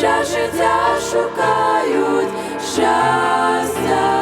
час життя шукають щастя.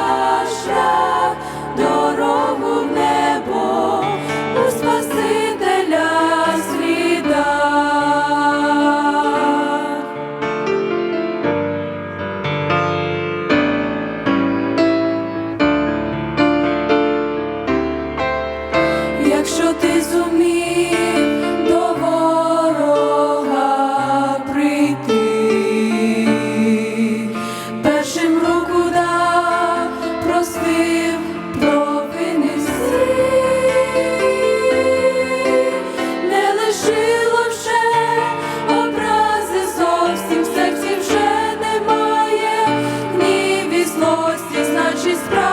she's proud.